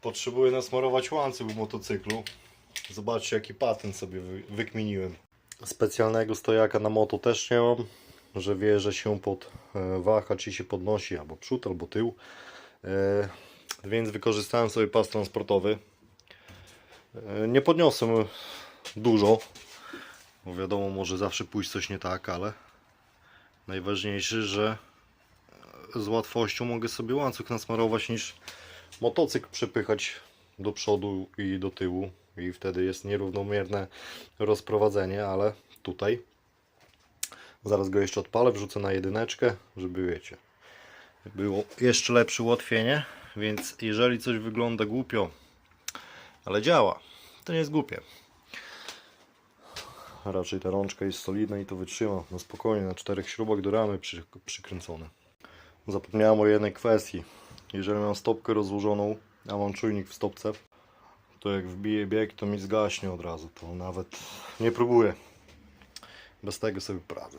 Potrzebuję nasmarować łańcuch w motocyklu. Zobaczcie jaki patent sobie wy- wykminiłem. Specjalnego stojaka na moto też nie mam, że wie, że się pod e, wahacz i się podnosi albo przód, albo tył. E, Więc wykorzystałem sobie pas transportowy. E, Nie podniosłem dużo, bo wiadomo, może zawsze pójść coś nie tak, ale najważniejsze, że z łatwością mogę sobie łańcuch nasmarować niż motocykl przepychać do przodu i do tyłu i wtedy jest nierównomierne rozprowadzenie, ale tutaj zaraz go jeszcze odpalę, wrzucę na jedyneczkę, żeby wiecie było jeszcze lepsze ułatwienie, więc jeżeli coś wygląda głupio, ale działa, to nie jest głupie. Raczej ta rączka jest solidna i to wytrzyma na spokojnie, na czterech śrubach do ramy przy, przykręcone. Zapomniałem o jednej kwestii. Jeżeli mam stopkę rozłożoną, a mam czujnik w stopce, to jak wbiję bieg, to mi zgaśnie od razu. To nawet nie próbuję. Bez tego sobie poradzę.